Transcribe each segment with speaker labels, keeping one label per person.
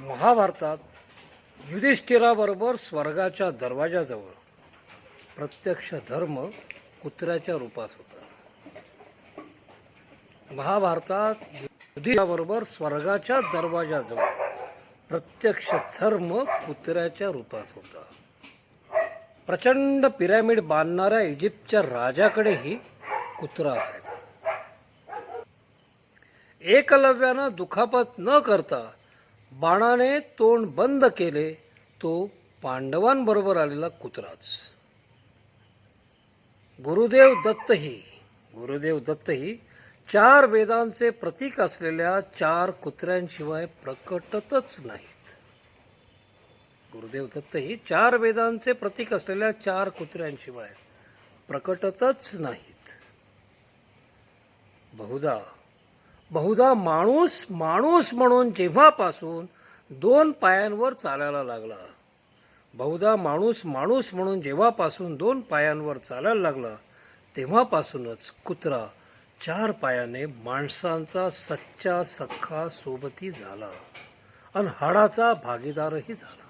Speaker 1: महाभारतात युधिष्ठिराबरोबर स्वर्गाच्या दरवाजाजवळ प्रत्यक्ष धर्म कुत्र्याच्या रूपात होता. महाभारतात युधिष्ठिराबरोबर स्वर्गाच्या दरवाजाजवळ प्रत्यक्ष धर्म कुत्र्याच्या रूपात होता. प्रचंड पिरॅमिड बांधणाऱ्या इजिप्तच्या राजाकडेही कुत्रा असायचा. एकलव्यानं दुखापत न करता बाणाने तोंड बंद केले तो पांडवांबरोबर आलेला कुत्राच. गुरुदेव दत्तही गुरुदेव दत्तही चार वेदांचे प्रतीक असलेल्या चार कुत्र्यांशिवाय प्रकटतच नाहीत. गुरुदेव दत्तही चार वेदांचे प्रतीक असलेल्या चार कुत्र्यांशिवाय प्रकटतच नाहीत. बहुधा बहुधा माणूस माणूस म्हणून जेव्हापासून दोन पायांवर चालायला लागला बहुधा माणूस माणूस म्हणून जेव्हापासून दोन पायांवर चालायला लागला तेव्हापासूनच कुत्रा चार पायाने माणसांचा सच्चा सख्खा सोबती झाला आणि हाडाचा भागीदारही झाला.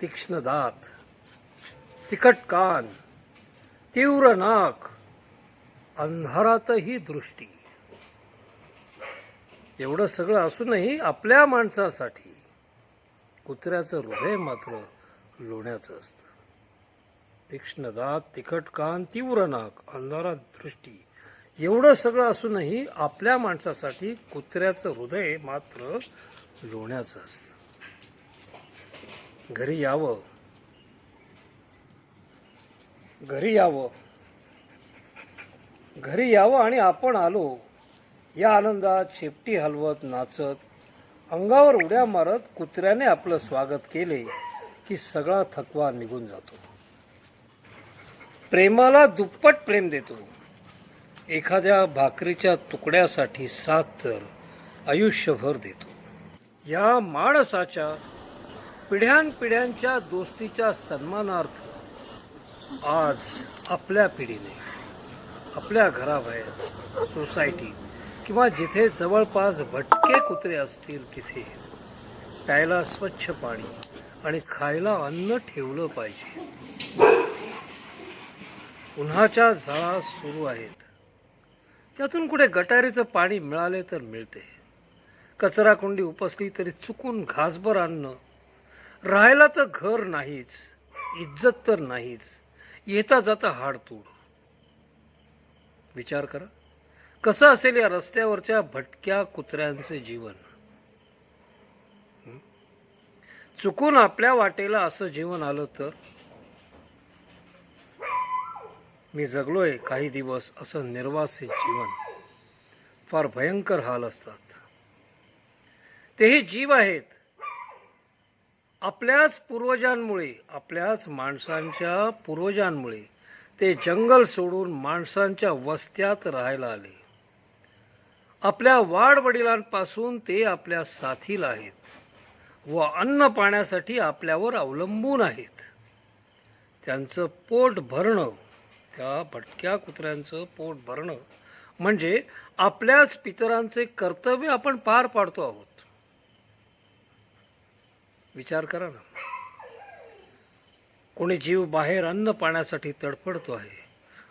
Speaker 1: तीक्ष्ण दात तिखट कान तीव्र नाक अंधारातही दृष्टी. एवढं सगळं असूनही आपल्या माणसासाठी कुत्र्याचं हृदय मात्र लोण्याचं असतं. तीक्ष्ण दात तिखट कान तीव्र नाक अंधारात दृष्टी एवढं सगळं असूनही आपल्या माणसासाठी कुत्र्याचं हृदय मात्र लोण्याचं असतं. घरी यावं. घरी यावं. घरी यावं आणि आपण आलो. या आनंदात शेपटी हलवत नाचत अंगावर उड्या मारत कुत्र्याने आपलं स्वागत केले की सगळा थकवा निघून जातो. प्रेमाला दुप्पट प्रेम देतो. एखाद्या भाकरीच्या तुकड्यासाठी साथ तर आयुष्यभर देतो. या माणसाच्या पिढ्यानपिढ्यांच्या दोस्तीच्या सन्मानार्थ आज आपल्या पिढीने आपल्या घराबाहेर सोसायटी किंवा जिथे जवळपास भटके कुत्रे असतील तिथे. प्यायला स्वच्छ पाणी आणि खायला अन्न ठेवलं पाहिजे. उन्हाच्या झळा सुरू आहेत. त्यातून कुठे गटारीचं पाणी मिळाले तर मिळते. कचरा कुंडी उपसली तरी चुकून घासभर अन्न. राहायला तर घर नाहीच इज्जत तर नाहीच. येता जाता हाडतूड. विचार करा. कसं असेल या रस्त्यावरच्या भटक्या कुत्र्यांचे जीवन? चुकून आपल्या वाटेला असं जीवन आलं तर? मी जगलोय काही दिवस असं निर्वासित जीवन. फार भयंकर हाल असतात. तेही जीव आहेत. आपल्याच पूर्वजांमुळे आपल्याच माणसांच्या पूर्वजांमुळे ते जंगल सोडून माणसांच्या वस्त्यात राहायला आले. आपल्या वाडवडिलांपासून ते आपल्या साथीला आहेत व अन्न पाण्यासाठी आपल्यावर अवलंबून आहेत. त्यांचं पोट भरणं त्या भटक्या कुत्र्यांचं पोट भरणं म्हणजे आपल्याच पितरांचे कर्तव्य आपण पार पाडतो आहोत. विचार करा ना. कोणी जीव बाहेर अन्न पाण्यासाठी तडफडतो आहे.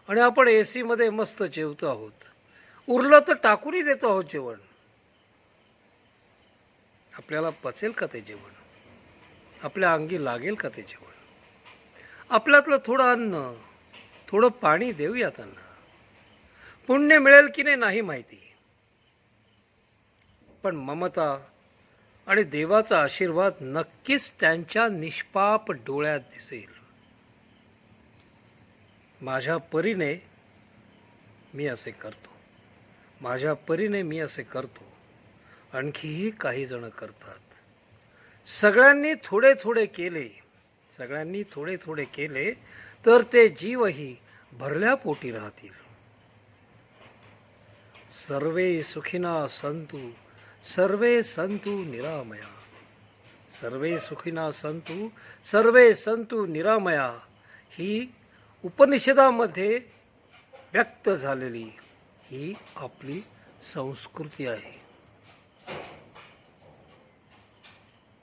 Speaker 1: आणि आपण ए सीमध्ये मस्त जेवतो आहोत. उरलं तर टाकूनही देतो आहोत जेवण. आपल्याला पचेल का ते जेवण? आपल्या अंगी लागेल का ते जेवण? आपल्यातलं थोडं अन्न थोडं पाणी देऊया त्यांना पुण्य मिळेल की नाही नाही माहिती. पण ममता आणि देवाचा आशीर्वाद नक्कीच त्यांच्या निष्पाप डोळ्यात दिसेल. माझ्या परीने मी असे करतो. माझ्या परीने मी असे करतो. आणखीही काही जण करतात. सगळ्यांनी थोडे थोडे केले. सगळ्यांनी थोडे थोडे केले तर ते जीवही भरल्या पोटी राहतील. सर्वे सुखिना संतु सर्वे संतु निरामया. सर्वे सुखिना संतु सर्वे संतु निरामया. ही उपनिषदामध्ये व्यक्त झालेली ही आपली संस्कृती आहे.